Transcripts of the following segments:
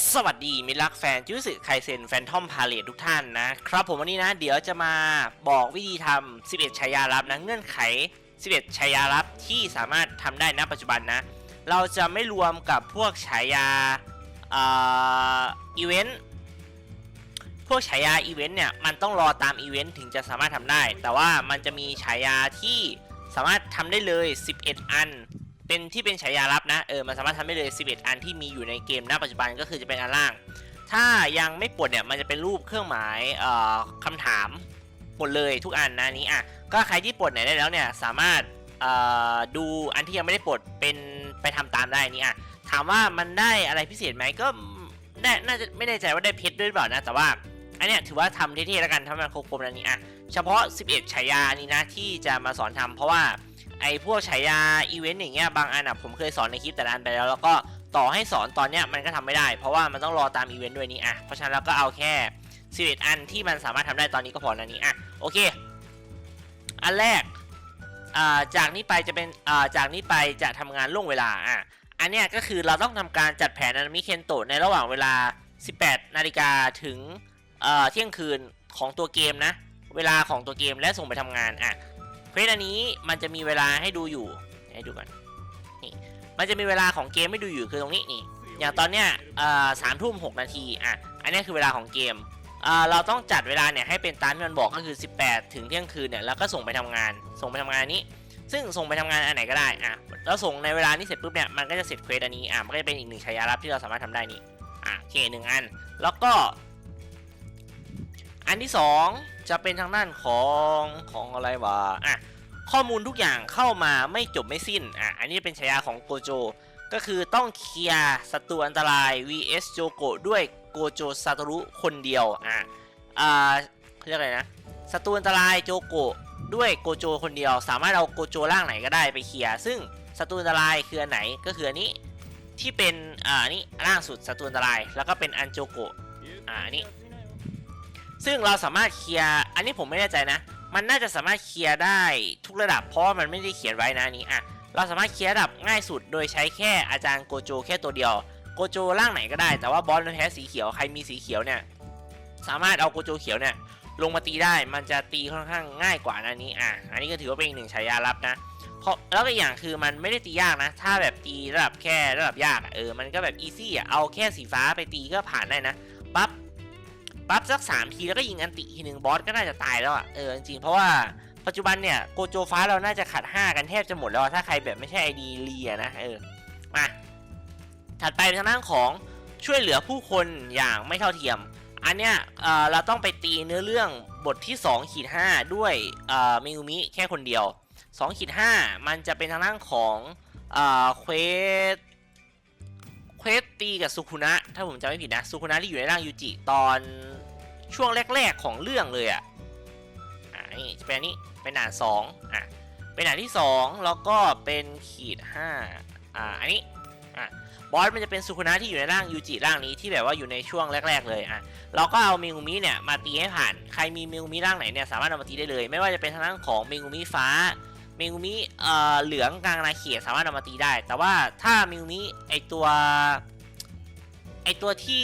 สวัสดีมิตรรักแฟนจูสึไคเซนแฟนทอมพาเลตทุกท่านนะครับผมวันนี้นะ เดี๋ยวจะมาบอกวิธีทำ 11 ชายาลับนะ เงื่อนไข 11 ชายาลับที่สามารถทำได้ณปัจจุบันนะ เราจะไม่รวมกับพวกฉายาอีเวนต์พวกฉายาอีเวนต์เนี่ย มันต้องรอตามอีเวนต์ถึงจะสามารถทำได้ แต่ว่ามันจะมีฉายาที่สามารถทำได้เลย 11 อัน เป็นที่เป็นฉายาลับนะเออมันสามารถทำได้เลย 11 อันที่มีอยู่ในเกมณปัจจุบันก็คือจะเป็นอันล่าง ถ้ายังไม่ปลดเนี่ยมันจะเป็นรูปเครื่องหมายเอ่อคำถามหมดเลยทุกอันนะนี้อะก็ใครที่ปลดไหนได้แล้วเนี่ยสามารถเอ่อดูอันที่ยังไม่ได้ปลดเป็นไปทำตามได้นี่อะถามว่ามันได้อะไรพิเศษไหมก็น่าน่าจะไม่แน่ใจว่าได้เพชรด้วยหรือเปล่านะแต่ว่าอันเนี้ยถือว่าทำเท่ๆแล้วกันทำมันครบๆแล้วนี่อะเฉพาะ 11ฉายานี้นะที่จะมาสอนทำเพราะว่า ไอ้พวกฉายาอีเวนต์อย่างเงี้ยบางอันอะผมเคยสอนในคลิปแต่ละอันไปแล้ว แล้วก็ต่อให้สอนตอนเนี้ยมันก็ทำไม่ได้ เพราะว่ามันต้องรอตามอีเวนต์ด้วยนี่อะเพราะฉะนั้นเราก็เอาแค่11อันที่มันสามารถทำได้ตอนนี้ก็พอแล้วนี่อะโอเค อันแรกอ่าจากนี้ไปจะเป็นอ่าจากนี้ไปจะทำงานล่วงเวลาอะอันเนี้ยก็คือเราต้องทำการจัดแผนอนามิเคนโตะในระหว่างเวลา 18 นาฬิกาถึงเอ่อเที่ยงคืนของตัวเกมนะ เวลาของตัวเกมและส่งไปทำงานอะ เควสอันนี้มันจะมีเวลาให้ดูอยู่ให้ดูก่อนนี่มันจะมีเวลาของเกมให้ดูอยู่คือตรงนี้นี่อย่างตอนเนี้ยเอ่อสามทุ่มหกนาทีอะอันนี้คือเวลาของเกมเอ่อเราต้องจัดเวลาเนี่ยให้เป็นตามที่มันบอกก็คือ 18 ถึงเที่ยงคืนเนี่ยแล้วก็ส่งไปทำงาน ส่งไปทำงานนี้ ซึ่งส่งไปทำงานอันไหนก็ได้อะแล้วส่งในเวลานี้เสร็จปุ๊บเนี่ยมันก็จะเสร็จเควสอันนี้อะมันก็จะเป็นอีกหนึ่งชายาลับที่เราสามารถทำได้นี่อะโอเคหนึ่งอัน แล้วก็ อันที่สองจะเป็นทางด้านของของอะไรวะอะข้อมูลทุกอย่างเข้ามาไม่จบไม่สิ้นอะอันนี้เป็นฉายาของโกโจ ก็คือต้องเคลียร์ศัตรูอันตราย vs โจโกะด้วยโกโจซาตรุคนเดียวอะอ่าเรียกอะไรนะศัตรูอันตรายโจโกะด้วยโกโจคนเดียว สามารถเอาโกโจร่างไหนก็ได้ไปเคลียร์ซึ่งศัตรูอันตรายคืออันไหนก็คืออันนี้ที่เป็นอ่านี่ล่างสุดศัตรูอันตราย แล้วก็เป็นอันโจโกะอ่าอันนี้ ซึ่งเราสามารถเคลียร์อันนี้ผมไม่แน่ใจนะ มันน่าจะสามารถเคลียร์ได้ทุกระดับเพราะว่ามันไม่ได้เขียนไว้นะนนี้อะเราสามารถเคลียร์ระดับง่ายสุดโดยใช้แค่อาจารย์โกโจแค่ตัวเดียวโกโจร่างไหนก็ได้แต่ว่าบอสมันแพ้สีเขียวใครมีสีเขียวเนี่ยสามารถเอาโกโจเขียวเนี่ยลงมาตีได้มันจะตีค่อนข้างง่ายกว่านะนี้อะอันนี้ก็ถือว่าเป็นอีกหนึ่งฉายาลับนะเพราะแล้วก็อีกอย่างคือมันไม่ได้ตียากนะ ถ้าแบบตีระดับแค่ระดับยากเออมันก็แบบอีซี่อะเอาแค่สีฟ้าไปตีก็ผ่านได้นะปั๊บ ปั๊บสักสามทีแล้วก็ยิงอันติทีหนึ่งบอสก็น่าจะตายแล้วอะเออจริงๆเพราะว่าปัจจุบันเนี่ยโกโจฟ้าเราน่าจะขัด 5 กันแทบจะหมดแล้วถ้าใครแบบไม่ใช่ไอดีเลียนะเออมาถัดไปเป็นทางด้านของช่วยเหลือผู้คนอย่างไม่เท่าเทียม อันเนี้ยเออเราต้องไปตีเนื้อเรื่องบทที่2ขีด5ด้วยเออเมงูมิแค่คนเดียว2ขีด5มันจะเป็นทางด้านของเออเควสเควส ตีกับสุคุนะ ถ้าผมจำไม่ผิดนะสุคุนะที่อยู่ในร่างยูจิตอนช่วงแรก ๆของเรื่องเลยอะอ่านี่เป็นนี้เป็นด่าสองอะเป็นด่าที่สองแล้วก็เป็นขีดห้าอ่าอันนี้อะบอสมันจะเป็นสุคุนะที่อยู่ในร่างยูจิร่างนี้ที่แบบว่าอยู่ในช่วงแรก ๆ เลยอะเราก็เอาเมงูมิเนี่ยมาตีให้ผ่านใครมีเมงูมิร่างไหนเนี่ยสามารถเอามาตีได้เลย ไม่ว่าจะเป็นทางด้านของเมงูมิฟ้าเมงูมิเอ่อเหลืองกลางนาเขตสามารถเอามาตีได้ แต่ว่าถ้าเมงูมิไอตัว ไอตัวที่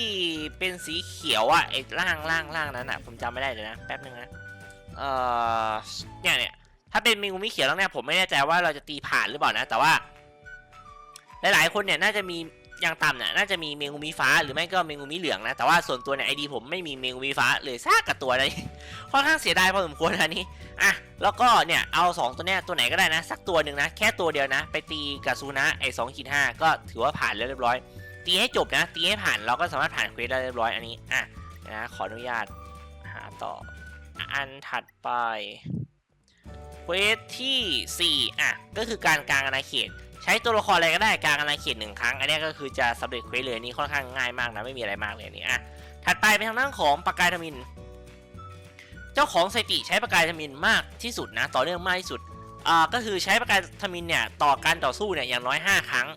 เป็นสีเขียวอะไอล่างล่างล่างนั้นอะผมจำไม่ได้เลยนะแป๊บนึงนะเอ่อเนี่ยเนี่ยถ้าเป็นเมงูมิเขียวแล้วเนี่ยผมไม่แน่ใจว่าเราจะตีผ่านหรือเปล่านะ แต่ว่า หลายๆคนเนี่ยน่าจะมีอย่างต่ำเนี่ยน่าจะมีเมงูมิฟ้าหรือไม่ก็เมงูมิเหลืองนะแต่ว่าส่วนตัวเนี่ยไอดีผมไม่มีเมงูมิฟ้าเลยซากกับตัวเลยค่อนข้างเสียดายพอสมควรอันนี้อะแล้วก็เนี่ยเอา 2 ตัวเนี้ยตัวไหนก็ได้นะ สักตัวหนึ่งนะ แค่ตัวเดียวนะ ไปตีกับซูนะไอสองขีดห้าก็ถือว่าผ่านแล้วเรียบร้อย ตีให้จบนะ ตีให้ผ่านเราก็สามารถผ่านเควสได้เรียบร้อยอันนี้อะนะขออนุญาตหาต่ออันถัดไปเควสที่4อะก็คือการกลางอาณาเขต ใช้ตัวละครอะไรก็ได้กลางอาณาเขตหนึ่งครั้ง อันนี้ก็คือจะสำเร็จเควสเลยนี่ค่อนข้างง่ายมากนะไม่มีอะไรมากเลยนี่อะถัดไปเป็นทางด้านของปากกายทมิน เจ้าของสถิติใช้ปากกายทมินมากที่สุดนะต่อเนื่องมากที่สุดอ่าก็คือใช้ปากกายทมินเนี่ยต่อการต่อสู้เนี่ยอย่างน้อย 5 ครั้ง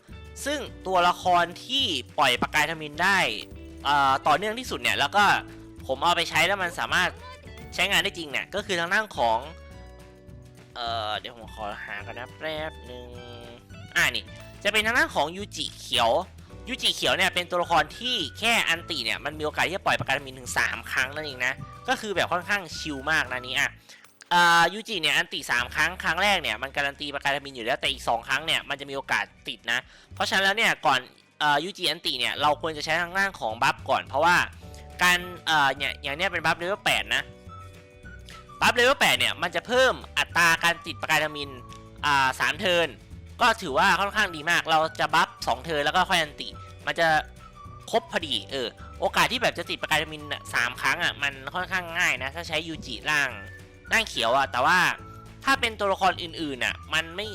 ซึ่งตัวละครที่ปล่อยปากกายทมินได้ต่อเนื่องที่สุดเนี่ยแล้วก็ผมเอาไปใช้แล้วมันสามารถใช้งานได้จริงเนี่ยก็คือทางด้านของเออเดี๋ยวผมขอหากันนะแป๊บหนึ่งอ่านี่จะเป็นทางด้านของยูจิเขียวยูจิเขียวเนี่ยเป็นตัวละครที่แค่อันติเนี่ยมันมีโอกาสที่จะปล่อยประกาศมินถึง 3 ครั้งนั่นเองนะ ก็คือแบบค่อนข้างชิลมากนะนี้อะ อ่ายูจิเนี่ยอันติ3ครั้งครั้งแรกเนี่ยมันการันตีประกาศมินอยู่แล้วแต่อีก 2 ครั้งเนี่ยมันจะมีโอกาสติดนะ เพราะฉะนั้นแล้วเนี่ยก่อนยูจิอันติเนี่ยเราควรจะใช้ทางด้านของบัฟก่อน เพราะว่าการอ่าเนี่ยอย่างเนี้ยเป็นบัฟเลเวล8นะบัฟเลเวล8เนี่ยมันจะเพิ่มอัตราการติดประกายมินอ่าสามเทิร์นก็ถือว่าค่อนข้างดีมาก เราจะบัฟสองเทิร์นแล้วก็ค่อยอันติ มันจะครบพอดีเออโอกาสที่แบบจะติดประกายมินสามครั้งอะมันค่อนข้างง่ายนะถ้าใช้ยูจิร่าง ร่างเขียวอะแต่ว่าถ้าเป็นตัวละครอื่นๆอะมันไม่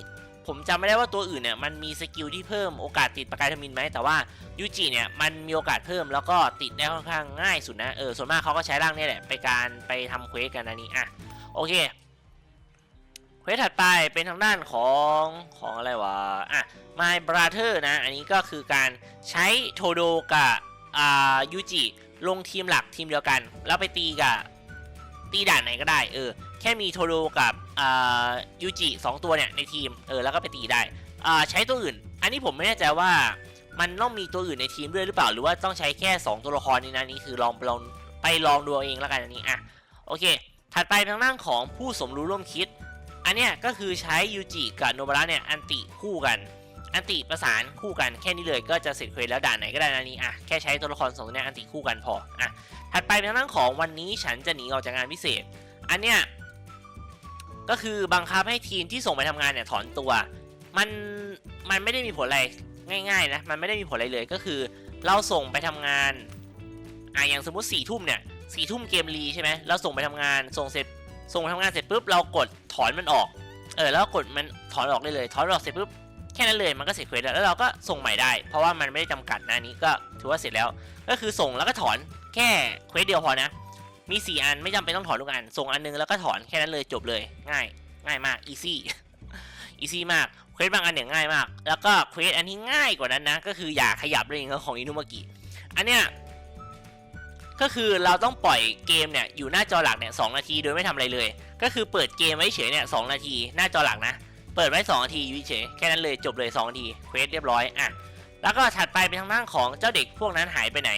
ผมจำไม่ได้ว่าตัวอื่นเนี่ยมันมีสกิลที่เพิ่มโอกาสติดประกายมินไหมแต่ว่ายูจิเนี่ยมันมีโอกาสเพิ่มแล้วก็ติดได้ค่อนข้างง่ายสุดนะเออส่วนมากเขาก็ใช้ร่างนี้แหละไปการไปทำเควสกันอันนี้อะโอเคเควสถัดไปเป็นทางด้านของของอะไรวะอะ My Brother นะ อันนี้ก็คือการใช้โทโดกับอ่ายูจิลงทีมหลักทีมเดียวกัน แล้วไปตีกับ ตีด่านไหนก็ได้เออแค่มีโทโดกับอ่ายูจิสองตัวเนี่ยในทีมเออแล้วก็ไปตีได้อ่าใช้ตัวอื่น อันนี้ผมไม่แน่ใจว่ามันต้องมีตัวอื่นในทีมด้วยหรือเปล่า หรือว่าต้องใช้แค่ 2 ตัวละครนี้นะนี่คือลองลองไปลองดูเอาเองแล้วกันอันนี้อะโอเค ถัดไปทางด้านของผู้สมรู้ร่วมคิด อันเนี้ยก็คือใช้ยูจิกับโนบาระเนี่ยอันติคู่กัน อันติประสานคู่กันแค่นี้เลยก็จะเสร็จเควสแล้วด่านไหนก็ได้นะนี่อะแค่ใช้ตัวละครสองตัวเนี้ยอันติคู่กันพออะถัดไปเป็นทางด้านของวันนี้ฉันจะหนีออกจากงานพิเศษ อันเนี้ยก็คือบังคับให้ทีมที่ส่งไปทำงานเนี่ยถอนตัว มันมันไม่ได้มีผลอะไรง่ายๆนะมันไม่ได้มีผลอะไรเลยก็คือ เราส่งไปทำงานอะอย่างสมมติสี่ทุ่มเนี่ยสี่ทุ่มเกมรีใช่ไหมเราส่งไปทำงานส่งเสร็จส่งไปทำงานเสร็จปุ๊บเรากดถอนมันออกเออแล้วก็กดมันถอนออกได้เลย ถอนออกเสร็จปุ๊บ แค่นั้นเลยมันก็เสร็จเควสแล้วแล้วเราก็ส่งใหม่ได้ เพราะว่ามันไม่ได้จำกัดนะอันนี้ก็ถือว่าเสร็จแล้ว ก็คือส่งแล้วก็ถอนแค่เควสเดียวพอนะ มี 4 อันไม่จำเป็นต้องถอนทุกอัน ส่งอันนึงแล้วก็ถอนแค่นั้นเลยจบเลยง่ายง่ายมาก easy easy มากเควสบางอันเนี่ยง่ายมาก แล้วก็เควสอันที่ง่ายกว่านั้นนะ ก็คืออย่าขยับเลยของอินุมากิอันเนี้ยก็คือเราต้องปล่อยเกมเนี่ยอยู่หน้าจอหลักเนี่ยสนาทีโดยไม่ทำอะไรเลย ก็คือเปิดเกมไว้เฉยเนี่ยสนาทีหน้าจอหลักนะ เปิดไว้2นาทีอยู่เฉยแค่นั้นเลยจบเลย2นาทีเควสเรียบร้อยอะแล้วก็ถัดไปเป็นทางด้านของเจ้าเด็กพวกนั้นหายไปไหน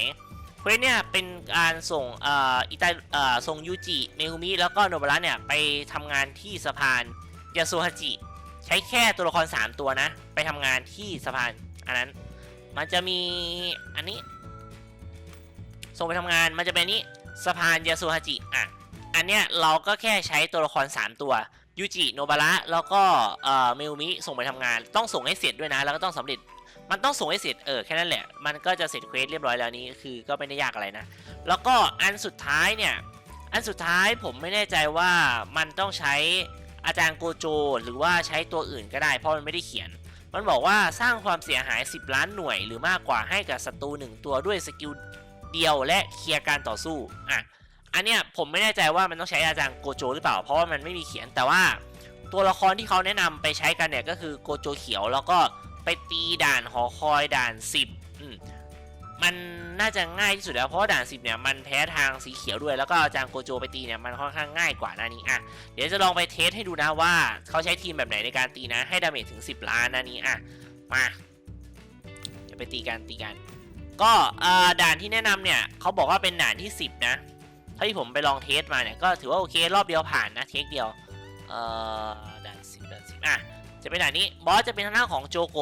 เควสเนี่ยเป็นการส่งอ่ออิตาอ่อส่งยูจิเมกุมิแล้วก็โนบาระเนี่ยไปทำงานที่สะพานยาสุฮาจิใช้แค่ตัวละคร 3 ตัวนะ ไปทำงานที่สะพานอันนั้นมันจะมีอันนี้ ส่งไปทำงานมันจะเป็นนนี้สะพานยาสุฮาจิอะอันเนี้ยเราก็แค่ใช้ตัวละคร 3 ตัว ยูจิโนบาระแล้วก็เอ่อเมลมิส่งไปทำงาน ต้องส่งให้เสร็จด้วยนะ แล้วก็ต้องสำเร็จมันต้องส่งให้เสร็จเออแค่นั้นแหละ มันก็จะเสร็จเควสเรียบร้อยแล้วนี้คือก็ไม่ได้ยากอะไรนะ แล้วก็อันสุดท้ายเนี่ย อันสุดท้ายผมไม่แน่ใจว่ามันต้องใช้อาจารย์โกโจ หรือว่าใช้ตัวอื่นก็ได้เพราะมันไม่ได้เขียน มันบอกว่าสร้างความเสียหาย 10 ล้านหน่วย หรือมากกว่าให้กับศัตรูหนึ่งตัวด้วยสกิลเดียวและเคลียร์การต่อสู้อะ อันเนี้ยผมไม่แน่ใจว่ามันต้องใช้อาจารย์โกโจหรือเปล่า เพราะว่ามันไม่มีเขียนแต่ว่าตัวละครที่เขาแนะนำไปใช้กันเนี่ยก็คือโกโจเขียวแล้วก็ไปตีด่านหอคอยด่าน 10อืมมันน่าจะง่ายที่สุดแล้วเพราะด่าน 10เนี่ยมันแพ้ทางสีเขียวด้วยแล้วก็อาจารย์โกโจไปตีเนี่ยมันค่อนข้างง่ายกว่านะนี้อะเดี๋ยวจะลองไปเทสให้ดูนะว่าเขาใช้ทีมแบบไหนในการตีนะให้ดาเมจถึง 10 ล้านนะนี้อะมาเดี๋ยวไปตีกันตีกัน ก็ด่านที่แนะนำเนี่ยเขาบอกว่าเป็นด่านที่ 10 นะ เท่าที่ผมไปลองเทสมาเนี่ยก็ถือว่าโอเครอบเดียวผ่านนะเทคเดียวเอ่อด่านสิบด่านสิบอะจะเป็นด่านนี้บอสจะเป็นทางด้านของโจโก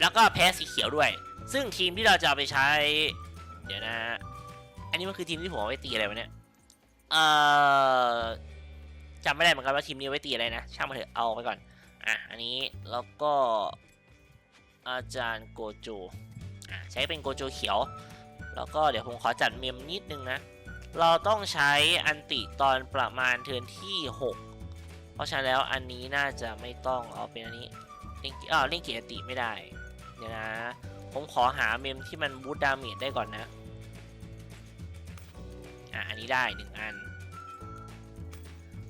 แล้วก็แพ้สีเขียวด้วย ซึ่งทีมที่เราจะเอาไปใช้ เดี๋ยวนะอันนี้มันคือทีมที่ผมเอาไว้ตีอะไรวะเนี่ยเอ่อจำไม่ได้เหมือนกันว่าทีมนี้ไว้ตีอะไรนะ ช่างมาเถอะเอาไปก่อนอะอันนี้แล้วก็อาจารย์โกโจอะใช้เป็นโกโจเขียว แล้วก็เดี๋ยวผมขอจัดเมมนิดนึงนะ เราต้องใช้อันติตอนประมาณเทินที่ 6 เพราะฉะนั้นแล้วอันนี้น่าจะไม่ต้องเอาเป็นอันนี้เล่นอ้าวเล่นเกียรติไม่ได้เดี๋ยวนะ ผมขอหาเมมที่มันบูตดาเมจได้ก่อนนะ อะอันนี้ได้หนึ่งอัน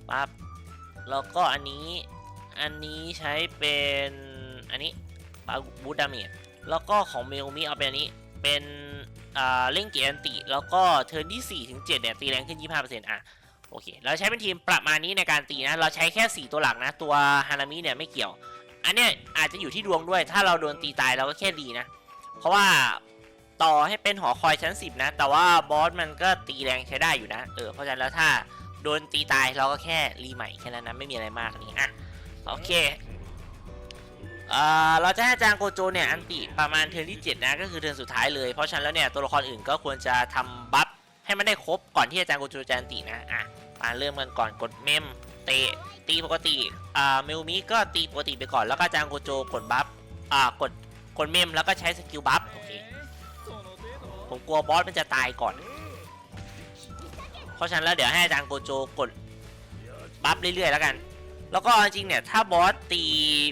ปั๊บแล้วก็อันนี้อันนี้ใช้เป็นอันนี้บูตดาเมจแล้วก็ของเมลมิเอาเป็นอันนี้เป็น เล่นเกียร์อันติ แล้วก็เทิร์นที่4ถึง7เนี่ยตีแรงขึ้น 25%อะโอเค เราใช้เป็นทีมประมาณนี้ในการตีนะ เราใช้แค่ 4 ตัวหลักนะ ตัวฮานามิเนี่ยไม่เกี่ยว อันเนี้ยอาจจะอยู่ที่ดวงด้วย ถ้าเราโดนตีตายเราก็แค่ดีนะ เพราะว่าต่อให้เป็นหอคอยชั้น 10 นะ แต่ว่าบอสมันก็ตีแรงใช้ได้อยู่นะ เออ เพราะฉะนั้นแล้วถ้าโดนตีตายเราก็แค่รีใหม่แค่นั้นนะ ไม่มีอะไรมากนี่อะ โอเค เอ่อเราจะให้อาจารย์โกโจเนี่ยอันติประมาณเทิร์นที่ 7 นะก็คือเทิร์นสุดท้ายเลย เพราะฉะนั้นแล้วเนี่ยตัวละครอื่นก็ควรจะทำบัฟให้มันได้ครบก่อนที่อาจารย์โกโจจะอันตินะอะมาเริ่มกันก่อนกดเมมเตะตีปกติอ่าเมลมิก็ตีปกติไปก่อนแล้วก็อาจารย์โกโจกดบัฟอ่ากดกดเมมแล้วก็ใช้สกิลบัฟโอเคผมกลัวบอสมันจะตายก่อน เพราะฉะนั้นแล้วเดี๋ยวให้อาจารย์โกโจกดบัฟเรื่อยๆแล้วกัน แล้วก็จริงเนี่ยถ้าบอสตี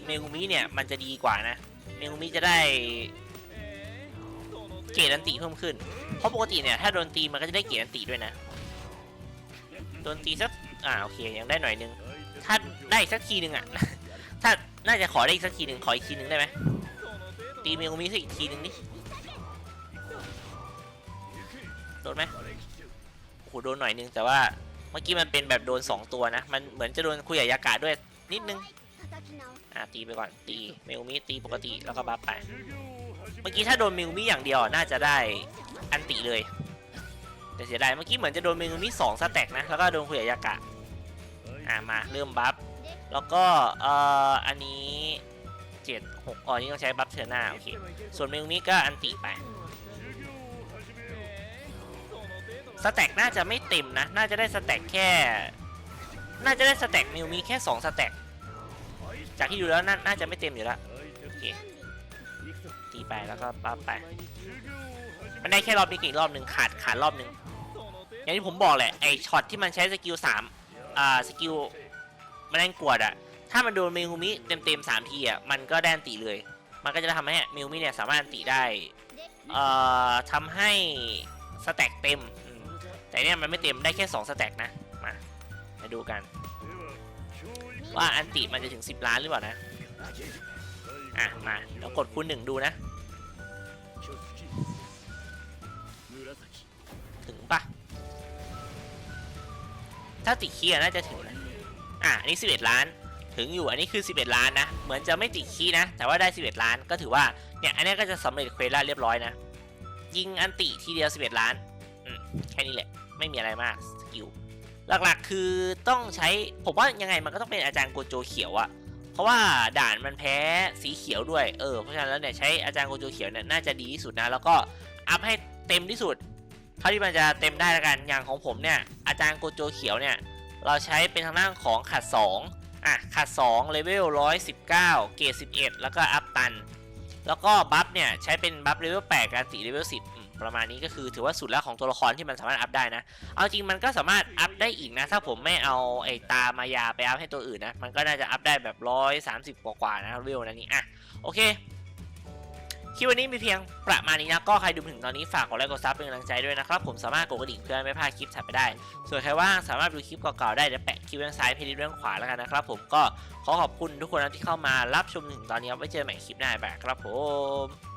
เมกุมิเนี่ยมันจะดีกว่านะ เมกุมิจะได้เกรดอันติเพิ่มขึ้น เพราะปกติเนี่ยถ้าโดนตีมันก็จะได้เกรดอันติด้วยนะ โดนตีสัก อ่าโอเคยังได้หน่อยนึง ถ้าได้สักทีหนึ่งอะ ถ้าน่าจะขอได้อีกสักทีหนึ่งขออีกทีหนึ่งได้ไหมตีเมกุมิสักอีกทีหนึ่งดิโดนไหมโอ้โหโดนหน่อยนึงแต่ว่า เมื่อกี้มันเป็นแบบโดน 2 ตัวนะ มันเหมือนจะโดนคุยยากาศด้วยนิดนึง อะตีไปก่อนตีเมลมิตีปกติแล้วก็บัฟไป เมื่อกี้ถ้าโดนเมลมิอย่างเดียวน่าจะได้อันติเลย แต่เสียดายเมื่อกี้เหมือนจะโดนเมลมิสองสแต็กนะ แล้วก็โดนคุยยากาศอะมาเริ่มบัฟ แล้วก็เอ่ออันนี้เจ็ดหกอ๋อนี่ต้องใช้บัฟเทอร์หน้าโอเค ส่วนเมลมิก็อันติไป สแต็กน่าจะไม่เต็มนะ น่าจะได้สแต็กแค่ น่าจะได้สแต็กมิวมีแค่2สแต็กจากที่ดูแล้วนาน่าจะไม่เต็มอยู่แล้วโอเคตีไปแล้วก็ปั๊บไปมันได้แค่รอบนี้กี่รอบหนึ่งขาดขาดรอบหนึ่งอย่างที่ผมบอกแหละไอช็อตที่มันใช้สกิลสามอ่าสกิลแมันแรงกวดอะถ้ามันโดนมิวมิเต็มเต็มสามทีอะมันก็แดนตีเลย มันก็จะทำให้มิวมิเนี่ยสามารถตีได้เอ่อทำให้สแต็กเต็ม แต่เนี่ยมันไม่เต็มได้แค่2สแต็กนะ มามาดูกัน ว่าอันติมันจะถึง 10 ล้านหรือเปล่านะ อะ มาแล้วกดคูณหนึ่งดูนะ ถึงปะถ้าติเคียน่าจะถึงนะอะ อันนี้ 11 ล้านถึงอยู่อันนี้คือ 11 ล้านนะ เหมือนจะไม่ติดคีนะ แต่ว่าได้ 11 ล้านก็ถือว่า เนี่ย อันนี้ก็จะสำเร็จเควสแล้วเรียบร้อยนะ ยิงอันติทีเดียว 11 ล้าน อืม แค่นี้แหละ ไม่มีอะไรมากสกิลหลักๆคือต้องใช้ผมว่ายังไงมันก็ต้องเป็นอาจารย์โกโจเขียวอะเพราะว่าด่านมันแพ้สีเขียวด้วยเออเพราะฉะนั้นแล้วเนี่ยใช้อาจารย์โกโจเขียวเนี่ยน่าจะดีที่สุดนะแล้วก็อัพให้เต็มที่สุดเท่าที่มันจะเต็มได้ล้วกันอย่างของผมเนี่ยอาจารย์โกโจเขียวเนี่ยเราใช้เป็นทางด้านของขัด2อะขัด2เลเวล119 เกรด11 แล้วก็อัพตัน แล้วก็บัฟเนี่ยใช้เป็นบัฟเลเวล8การตีเลเวล10 ประมาณนี้ก็คือถือว่าสุดแล้วของตัวละครที่มันสามารถอัพได้นะ เอาจริงมันก็สามารถอัพได้อีกนะ ถ้าผมไม่เอาไอ้ตามายาไปอัพให้ตัวอื่นนะ มันก็น่าจะอัพได้แบบ130กว่าๆนะเลเวลนั้นนี่อะโอเคคลิปวันนี้มีเพียงประมาณนี้นะ ก็ใครดูถึงตอนนี้ฝากกดไลค์กดซับเป็นกำลังใจด้วยนะครับ ผมสามารถกดกระดิ่งเพื่อไม่พลาดคลิปถัดไปได้ ส่วนใครว่างสามารถดูคลิปเก่าๆได้เดี๋ยวแปะคลิปด้านซ้ายเพลย์ด้านขวาแล้วกันนะครับ ผมก็ขอขอบคุณทุกคนนะที่เข้ามารับชมถึงตอนนี้ไว้เจอใหม่คลิปหน้าแบบครับผม